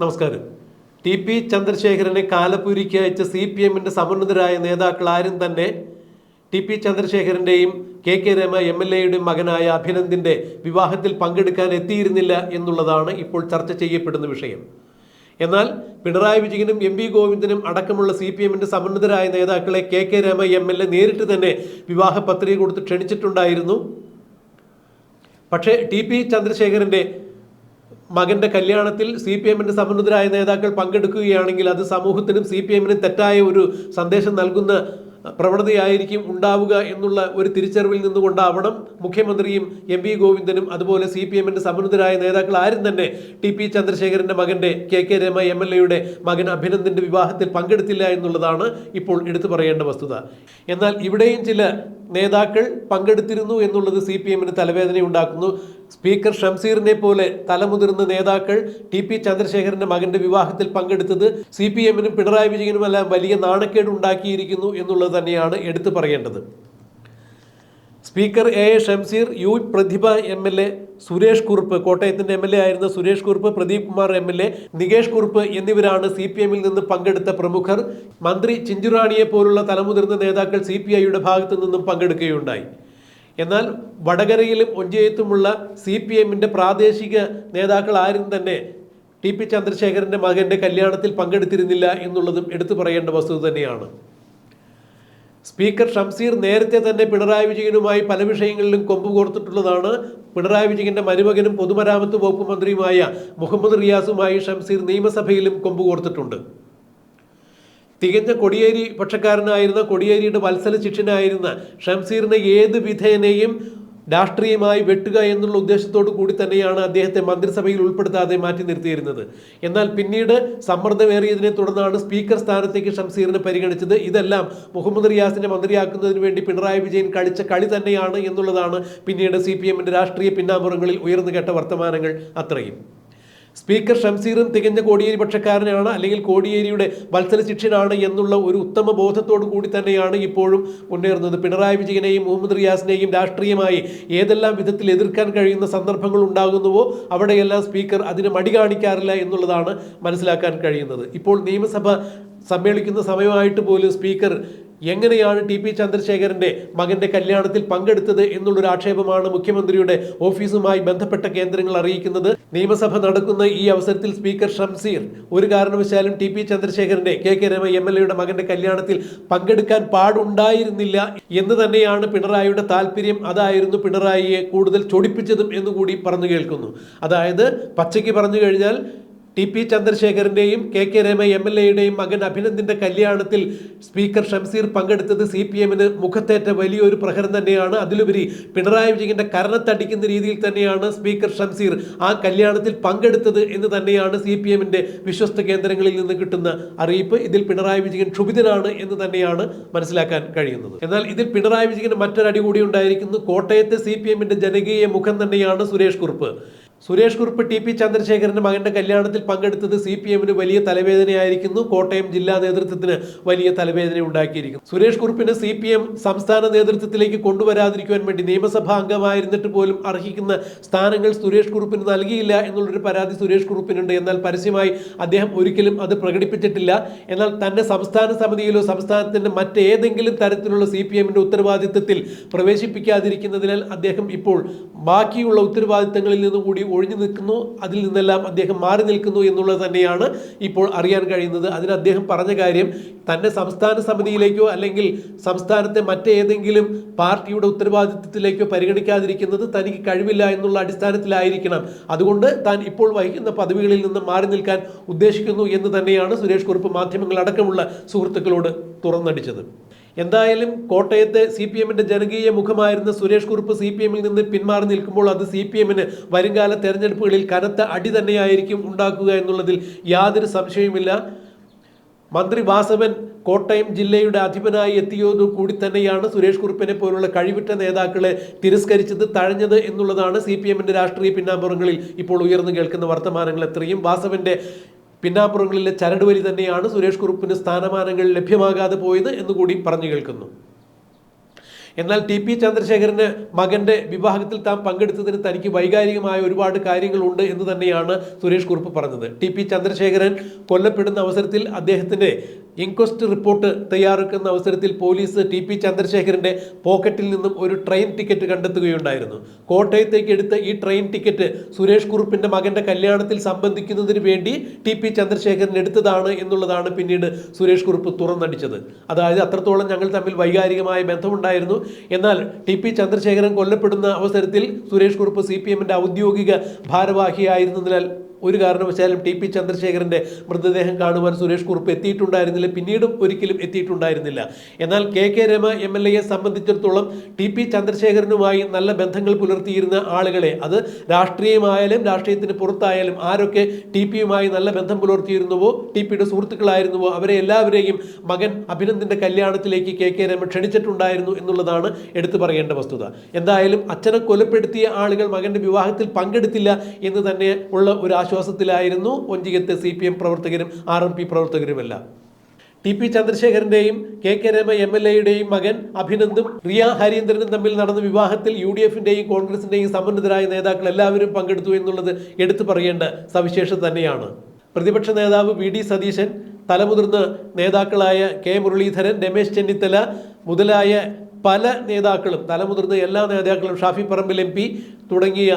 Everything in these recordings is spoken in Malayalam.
നമസ്കാരം. ടി പി ചന്ദ്രശേഖരനെ കാലപ്പൂരിക്ക് അയച്ച സി പി എമ്മിന്റെ സമന്വിതരായ നേതാക്കൾ ആരും തന്നെ T P ചന്ദ്രശേഖരന്റെയും K K Rama M L എയുടെയും മകനായ അഭിനന്ദിന്റെ വിവാഹത്തിൽ പങ്കെടുക്കാൻ എത്തിയിരുന്നില്ല എന്നുള്ളതാണ് ഇപ്പോൾ ചർച്ച ചെയ്യപ്പെടുന്ന വിഷയം. എന്നാൽ പിണറായി വിജയനും എം വി ഗോവിന്ദനും അടക്കമുള്ള സി പി എമ്മിന്റെ സമന്വിതരായ നേതാക്കളെ K K Rama M L A നേരിട്ട് തന്നെ വിവാഹ പത്രിക കൊടുത്ത് ക്ഷണിച്ചിട്ടുണ്ടായിരുന്നു. പക്ഷേ ടി പി ചന്ദ്രശേഖരന്റെ മകന്റെ കല്യാണത്തിൽ സി പി എമ്മിന്റെ സമന്വിതരായ നേതാക്കൾ പങ്കെടുക്കുകയാണെങ്കിൽ അത് സമൂഹത്തിനും സി പി എമ്മിനും തെറ്റായ ഒരു സന്ദേശം നൽകുന്ന പ്രവണതയായിരിക്കും ഉണ്ടാവുക എന്നുള്ള ഒരു തിരിച്ചറിവിൽ നിന്നുകൊണ്ടാവണം മുഖ്യമന്ത്രിയും എം വി ഗോവിന്ദനും അതുപോലെ സി പി എമ്മിന്റെ സമന്വിതരായ നേതാക്കൾ ആരും തന്നെ ടി പി ചന്ദ്രശേഖരന്റെ മകന്റെ K K Rama M L എയുടെ മകൻ അഭിനന്ദന്റെ വിവാഹത്തിൽ പങ്കെടുത്തില്ല എന്നുള്ളതാണ് ഇപ്പോൾ എടുത്തു പറയേണ്ട വസ്തുത. എന്നാൽ ഇവിടെയും ചില നേതാക്കൾ പങ്കെടുത്തിരുന്നു എന്നുള്ളത് സി പി എമ്മിന് തലവേദന ഉണ്ടാക്കുന്നു സ്പീക്കർ ഷംസീറിനെ പോലെ തലമുതിർന്ന നേതാക്കൾ ടി പി ചന്ദ്രശേഖരന്റെ മകന്റെ വിവാഹത്തിൽ പങ്കെടുത്തത് സി പി എമ്മിനും പിണറായി വിജയനുമെല്ലാം വലിയ നാണക്കേട് ഉണ്ടാക്കിയിരിക്കുന്നു എന്നുള്ളത് തന്നെയാണ് എടുത്തു പറയേണ്ടത്. Speaker A A Shamseer U Prathibha M L A Suresh Kurup കോട്ടയത്തിന്റെ M L A ആയിരുന്ന Suresh Kurup Pradeep Kumar M L A Nikesh Kurup എന്നിവരാണ് സി പി എമ്മിൽ നിന്ന് പങ്കെടുത്ത പ്രമുഖർ. മന്ത്രി ചിഞ്ചുറാണിയെ പോലുള്ള തലമുതിർന്ന നേതാക്കൾ സി പി ഐയുടെ ഭാഗത്തു നിന്നും പങ്കെടുക്കുകയുണ്ടായി. എന്നാൽ വടകരയിലും ഒഞ്ചയത്തുമുള്ള സി പി എമ്മിന്റെ പ്രാദേശിക നേതാക്കൾ ആരും തന്നെ ടി പി ചന്ദ്രശേഖരന്റെ മകന്റെ കല്യാണത്തിൽ പങ്കെടുത്തിരുന്നില്ല എന്നുള്ളതും എടുത്തു പറയേണ്ട വസ്തുത തന്നെയാണ്. സ്പീക്കർ ഷംസീർ നേരത്തെ തന്നെ പിണറായി വിജയനുമായി പല വിഷയങ്ങളിലും കൊമ്പ് കോർത്തിട്ടുള്ളതാണ്. പിണറായി വിജയന്റെ മരുമകനും പൊതുമരാമത്ത് വകുപ്പ് മന്ത്രിയുമായ മുഹമ്മദ് റിയാസുമായി ഷംസീർ നിയമസഭയിലും കൊമ്പ് കോർത്തിട്ടുണ്ട്. തികഞ്ഞ കൊടിയേരി പക്ഷക്കാരനായിരുന്ന കൊടിയേരിയുടെ വത്സല ശിഷ്യനായിരുന്ന ഷംസീറിനെ ഏത് വിധേനയും രാഷ്ട്രീയമായി വെട്ടുക എന്നുള്ള ഉദ്ദേശത്തോടു കൂടി തന്നെയാണ് അദ്ദേഹത്തെ മന്ത്രിസഭയിൽ ഉൾപ്പെടുത്താതെ മാറ്റി നിർത്തിയിരുന്നത്. എന്നാൽ പിന്നീട് സമ്മർദ്ദമേറിയതിനെ തുടർന്നാണ് സ്പീക്കർ സ്ഥാനത്തേക്ക് ഷംസീറിനെ പരിഗണിച്ചത്. ഇതെല്ലാം മുഹമ്മദ് റിയാസിനെ മന്ത്രിയാക്കുന്നതിന് വേണ്ടി പിണറായി വിജയൻ കളിച്ച കളി തന്നെയാണ് എന്നുള്ളതാണ് പിന്നീട് സി രാഷ്ട്രീയ പിന്നാമ്പുറങ്ങളിൽ ഉയർന്നു കേട്ട വർത്തമാനങ്ങൾ അത്രയും. സ്പീക്കർ ഷംസീറും തികഞ്ഞ കോടിയേരി പക്ഷക്കാരനാണ് അല്ലെങ്കിൽ കോടിയേരിയുടെ മത്സര ശിക്ഷനാണ് എന്നുള്ള ഒരു ഉത്തമ ബോധത്തോടു കൂടി തന്നെയാണ് ഇപ്പോഴും മുന്നേറുന്നത്. പിണറായി വിജയനെയും മുഹമ്മദ് റിയാസിനെയും രാഷ്ട്രീയമായി ഏതെല്ലാം വിധത്തിൽ എതിർക്കാൻ കഴിയുന്ന സന്ദർഭങ്ങൾ ഉണ്ടാകുന്നുവോ അവിടെയെല്ലാം സ്പീക്കർ അതിന് മടി കാണിക്കാറില്ല എന്നുള്ളതാണ് മനസ്സിലാക്കാൻ കഴിയുന്നത്. ഇപ്പോൾ നിയമസഭ സമ്മേളിക്കുന്ന സമയമായിട്ട് പോലും സ്പീക്കർ എങ്ങനെയാണ് ടി പി ചന്ദ്രശേഖരന്റെ മകന്റെ കല്യാണത്തിൽ പങ്കെടുത്തത് എന്നുള്ളൊരു ആക്ഷേപമാണ് മുഖ്യമന്ത്രിയുടെ ഓഫീസുമായി ബന്ധപ്പെട്ട കേന്ദ്രങ്ങൾ അറിയിക്കുന്നത്. നിയമസഭ നടക്കുന്ന ഈ അവസരത്തിൽ സ്പീക്കർ ഷംസീർ ഒരു കാരണവശാലും ടി പി ചന്ദ്രശേഖരന്റെ K K Rama M L എയുടെ മകന്റെ കല്യാണത്തിൽ പങ്കെടുക്കാൻ പാടുണ്ടായിരുന്നില്ല എന്ന് തന്നെയാണ് പിണറായിയുടെ താല്പര്യം. അതായിരുന്നു പിണറായിയെ കൂടുതൽ ചൊടിപ്പിച്ചതും എന്നുകൂടി പറഞ്ഞു കേൾക്കുന്നു. അതായത് പച്ചയ്ക്ക് പറഞ്ഞു കഴിഞ്ഞാൽ T P ചന്ദ്രശേഖരന്റെയും K K Rama M L എയുടെയും മകൻ അഭിനന്ദിന്റെ കല്യാണത്തിൽ സ്പീക്കർ ഷംസീർ പങ്കെടുത്തത് സി പി എമ്മിന് മുഖത്തേറ്റ വലിയൊരു പ്രഹരം തന്നെയാണ്. അതിലുപരി പിണറായി വിജയന്റെ കരണത്തടിക്കുന്ന രീതിയിൽ തന്നെയാണ് സ്പീക്കർ ഷംസീർ ആ കല്യാണത്തിൽ പങ്കെടുത്തത് എന്ന് തന്നെയാണ് സി പി എമ്മിന്റെ വിശ്വസ്ത കേന്ദ്രങ്ങളിൽ നിന്ന് കിട്ടുന്ന അറിയിപ്പ്. ഇതിൽ പിണറായി വിജയൻ ക്ഷുഭിതനാണ് എന്ന് തന്നെയാണ് മനസ്സിലാക്കാൻ കഴിയുന്നത്. എന്നാൽ ഇതിൽ പിണറായി വിജയന് മറ്റൊരടി കൂടി ഉണ്ടായിരിക്കുന്നു. കോട്ടയത്തെ സി പി എമ്മിന്റെ ജനകീയ മുഖം തന്നെയാണ് സുരേഷ് കുറുപ്പ്. സുരേഷ് കുറുപ്പ് ടി പി ചന്ദ്രശേഖരന്റെ മകന്റെ കല്യാണത്തിൽ പങ്കെടുത്തത് സി പി എമ്മിന് വലിയ തലവേദനയായിരിക്കുന്നു. കോട്ടയം ജില്ലാ നേതൃത്വത്തിന് വലിയ തലവേദന ഉണ്ടാക്കിയിരിക്കുന്നു സുരേഷ് കുറുപ്പിനെ സി പി എം സംസ്ഥാന നേതൃത്വത്തിലേക്ക് കൊണ്ടുവരാതിരിക്കുവാൻ വേണ്ടി നിയമസഭാ അംഗമായിരുന്നിട്ട് പോലും അർഹിക്കുന്ന സ്ഥാനങ്ങൾ സുരേഷ് കുറുപ്പിന് നൽകിയില്ല എന്നുള്ളൊരു പരാതി സുരേഷ് കുറുപ്പിനുണ്ട്. എന്നാൽ പരസ്യമായി അദ്ദേഹം ഒരിക്കലും അത് പ്രകടിപ്പിച്ചിട്ടില്ല. എന്നാൽ തന്നെ സംസ്ഥാന സമിതിയിലോ സംസ്ഥാനത്തിന്റെ മറ്റേതെങ്കിലും തരത്തിലുള്ള സി പി എമ്മിന്റെ ഉത്തരവാദിത്തത്തിൽ പ്രവേശിപ്പിക്കാതിരിക്കുന്നതിനാൽ അദ്ദേഹം ഇപ്പോൾ ബാക്കിയുള്ള ഉത്തരവാദിത്തങ്ങളിൽ നിന്നും കൂടി ഒഴിഞ്ഞു നിൽക്കുന്നു അതിൽ നിന്നെല്ലാം അദ്ദേഹം മാറി നിൽക്കുന്നു എന്നുള്ളത് തന്നെയാണ് ഇപ്പോൾ അറിയാൻ കഴിയുന്നത്. അതിന് അദ്ദേഹം പറഞ്ഞ കാര്യം തന്നെ സംസ്ഥാന സമിതിയിലേക്കോ അല്ലെങ്കിൽ സംസ്ഥാനത്തെ മറ്റേതെങ്കിലും പാർട്ടിയുടെ ഉത്തരവാദിത്വത്തിലേക്കോ പരിഗണിക്കാതിരിക്കുന്നത് തനിക്ക് കഴിവില്ല എന്നുള്ള അടിസ്ഥാനത്തിലായിരിക്കണം. അതുകൊണ്ട് താൻ ഇപ്പോൾ വഹിക്കുന്ന പദവികളിൽ നിന്ന് മാറി നിൽക്കാൻ ഉദ്ദേശിക്കുന്നു എന്ന് തന്നെയാണ് സുരേഷ് കുറുപ്പ് മാധ്യമങ്ങളടക്കമുള്ള സുഹൃത്തുക്കളോട് തുറന്നടിച്ചത്. എന്തായാലും കോട്ടയത്തെ സി പി എമ്മിന്റെ ജനകീയ മുഖമായിരുന്ന സുരേഷ് കുറുപ്പ് സി പി എമ്മിൽ നിന്ന് പിന്മാറി നിൽക്കുമ്പോൾ അത് സി പി എമ്മിന് വരുംകാല തെരഞ്ഞെടുപ്പുകളിൽ കനത്ത അടി തന്നെയായിരിക്കും ഉണ്ടാക്കുക എന്നുള്ളതിൽ യാതൊരു സംശയവുമില്ല. മന്ത്രി വാസവൻ കോട്ടയം ജില്ലയുടെ അധിപനായി എത്തിയതു കൂടി തന്നെയാണ് സുരേഷ് കുറുപ്പിനെ പോലുള്ള കഴിവിട്ട നേതാക്കളെ തിരസ്കരിച്ചത് തഴഞ്ഞത് എന്നുള്ളതാണ് സി പി എമ്മിന്റെ രാഷ്ട്രീയ പിന്നാമ്പുറങ്ങളിൽ ഇപ്പോൾ ഉയർന്നു കേൾക്കുന്ന വർത്തമാനങ്ങൾ. എത്രയും വാസവന്റെ പിന്നാമ്പുറങ്ങളിലെ ചരടുവലി തന്നെയാണ് സുരേഷ് കുറുപ്പിന് സ്ഥാനമാനങ്ങൾ ലഭ്യമാകാതെ പോയത് എന്നുകൂടി പറഞ്ഞു കേൾക്കുന്നു. എന്നാൽ ടി പി ചന്ദ്രശേഖരന് മകന്റെ വിവാഹത്തിൽ താൻ പങ്കെടുത്തതിന് തനിക്ക് വൈകാരികമായ ഒരുപാട് കാര്യങ്ങളുണ്ട് എന്ന് തന്നെയാണ് സുരേഷ് കുറുപ്പ് പറഞ്ഞത്. ടി പി ചന്ദ്രശേഖരൻ കൊല്ലപ്പെടുന്ന അവസരത്തിൽ അദ്ദേഹത്തിന്റെ ഇൻക്വസ്റ്റ് റിപ്പോർട്ട് തയ്യാറാക്കുന്ന അവസരത്തിൽ പോലീസ് ടി പി ചന്ദ്രശേഖരന്റെ പോക്കറ്റിൽ നിന്നും ഒരു ട്രെയിൻ ടിക്കറ്റ് കണ്ടെത്തുകയുണ്ടായിരുന്നു. കോട്ടയത്തേക്ക് എടുത്ത ഈ ട്രെയിൻ ടിക്കറ്റ് സുരേഷ് കുറുപ്പിന്റെ മകന്റെ കല്യാണത്തിൽ സംബന്ധിക്കുന്നതിന് വേണ്ടി ടി പി ചന്ദ്രശേഖരൻ എടുത്തതാണ് എന്നുള്ളതാണ് പിന്നീട് സുരേഷ് കുറുപ്പ് തുറന്നടിച്ചത്. അതായത് അത്രത്തോളം ഞങ്ങൾ തമ്മിൽ വൈകാരികമായ ബന്ധമുണ്ടായിരുന്നു. എന്നാൽ ടി പി ചന്ദ്രശേഖരൻ കൊല്ലപ്പെടുന്ന അവസരത്തിൽ സുരേഷ് കുറുപ്പ് സി പി ഔദ്യോഗിക ഭാരവാഹിയായിരുന്നതിനാൽ ഒരു കാരണവശാലും ടി പി ചന്ദ്രശേഖരന്റെ മൃതദേഹം കാണുവാൻ സുരേഷ് കുറുപ്പ് എത്തിയിട്ടുണ്ടായിരുന്നില്ല. പിന്നീടും ഒരിക്കലും എത്തിയിട്ടുണ്ടായിരുന്നില്ല. എന്നാൽ K K Rama M L എയെ സംബന്ധിച്ചിടത്തോളം ടി പി ചന്ദ്രശേഖരനുമായി നല്ല ബന്ധങ്ങൾ പുലർത്തിയിരുന്ന ആളുകളെ അത് രാഷ്ട്രീയമായാലും രാഷ്ട്രീയത്തിന് പുറത്തായാലും ആരൊക്കെ ടി പിയുമായി നല്ല ബന്ധം പുലർത്തിയിരുന്നുവോ ടി പിയുടെ സുഹൃത്തുക്കളായിരുന്നുവോ അവരെ എല്ലാവരെയും മകൻ അഭിനന്ദിന്റെ കല്യാണത്തിലേക്ക് കെ കെ രമ ക്ഷണിച്ചിട്ടുണ്ടായിരുന്നു എന്നുള്ളതാണ് എടുത്തു പറയേണ്ട വസ്തുത. എന്തായാലും അച്ഛനെ കൊലപ്പെടുത്തിയ ആളുകൾ മകന്റെ വിവാഹത്തിൽ പങ്കെടുത്തില്ല എന്ന് തന്നെ ഉള്ള ഒരു ആശ്വാസത്തിലായിരുന്നു ഒഞ്ചികത്തെ സി പി എം പ്രവർത്തകരും ആർ എം പി പ്രവർത്തകരുമെല്ലാം. T P ചന്ദ്രശേഖരന്റെയും K K Rama M L എയുടെയും മകൻ അഭിനന്ദും റിയ ഹരീന്ദ്രനും തമ്മിൽ നടന്ന വിവാഹത്തിൽ യു ഡി എഫിന്റെയും കോൺഗ്രസിന്റെയും സമ്മന്നിതരായ നേതാക്കൾ എല്ലാവരും പങ്കെടുത്തു എന്നുള്ളത് എടുത്തു പറയേണ്ട സവിശേഷത തന്നെയാണ്. പ്രതിപക്ഷ നേതാവ് വി ഡി സതീശൻ തലമുതിർന്ന നേതാക്കളായ കെ മുരളീധരൻ രമേശ് ചെന്നിത്തല മുതലായ പല നേതാക്കളും തലമുതിർന്ന എല്ലാ നേതാക്കളും ഷാഫി പറമ്പിൽ എം പി തുടങ്ങിയ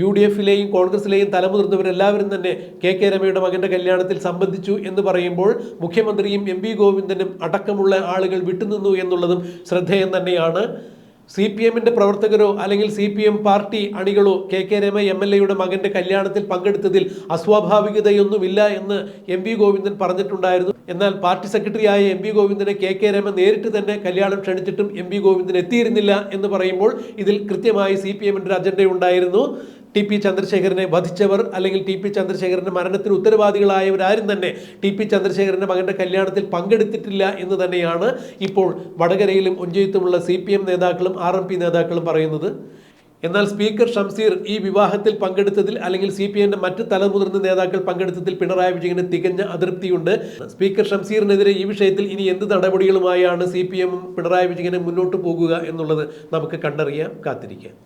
യു ഡി എഫിലെയും കോൺഗ്രസിലെയും തലമുതിർന്നവരെല്ലാവരും തന്നെ കെ കെ രമയുടെ മകന്റെ കല്യാണത്തിൽ സംബന്ധിച്ചു എന്ന് പറയുമ്പോൾ മുഖ്യമന്ത്രിയും എം ഗോവിന്ദനും അടക്കമുള്ള ആളുകൾ വിട്ടുനിന്നു എന്നുള്ളതും ശ്രദ്ധേയം തന്നെയാണ്. സി പി എമ്മിന്റെ പ്രവർത്തകരോ അല്ലെങ്കിൽ C P M party അണികളോ K K Rama M L എയുടെ മകന്റെ കല്യാണത്തിൽ പങ്കെടുത്തതിൽ അസ്വാഭാവികതയൊന്നുമില്ല എന്ന് എം വി ഗോവിന്ദൻ പറഞ്ഞിട്ടുണ്ടായിരുന്നു. എന്നാൽ പാർട്ടി സെക്രട്ടറിയായ എം വി ഗോവിന്ദനെ കെ കെ രമ നേരിട്ട് തന്നെ കല്യാണം ക്ഷണിച്ചിട്ടും എം വി ഗോവിന്ദൻ എത്തിയിരുന്നില്ല എന്ന് പറയുമ്പോൾ ഇതിൽ കൃത്യമായി സി പി എമ്മിന്റെ ഒരു അജണ്ട ഉണ്ടായിരുന്നു ടി പി ചന്ദ്രശേഖരനെ വധിച്ചവർ അല്ലെങ്കിൽ ടി പി ചന്ദ്രശേഖരന്റെ മരണത്തിന് ഉത്തരവാദികളായവരാരും തന്നെ ടി പി ചന്ദ്രശേഖരന്റെ മകന്റെ കല്യാണത്തിൽ പങ്കെടുത്തിട്ടില്ല എന്ന് തന്നെയാണ് ഇപ്പോൾ വടകരയിലും ഒഞ്ചയത്തുമുള്ള സി പി എം നേതാക്കളും ആർ എം പി നേതാക്കളും പറയുന്നത്. എന്നാൽ സ്പീക്കർ ഷംസീർ ഈ വിവാഹത്തിൽ പങ്കെടുത്തതിൽ അല്ലെങ്കിൽ സി പി എമ്മിന്റെ മറ്റ് തലമുതിർന്ന നേതാക്കൾ പങ്കെടുത്തതിൽ പിണറായി വിജയന് തികഞ്ഞ അതൃപ്തിയുണ്ട്. സ്പീക്കർ ഷംസീറിനെതിരെ ഈ വിഷയത്തിൽ ഇനി എന്ത് നടപടികളുമായാണ് സി പി എമ്മും പിണറായി വിജയനും മുന്നോട്ട് പോകുക എന്നുള്ളത് നമുക്ക് കണ്ടറിയാം. കാത്തിരിക്കാം.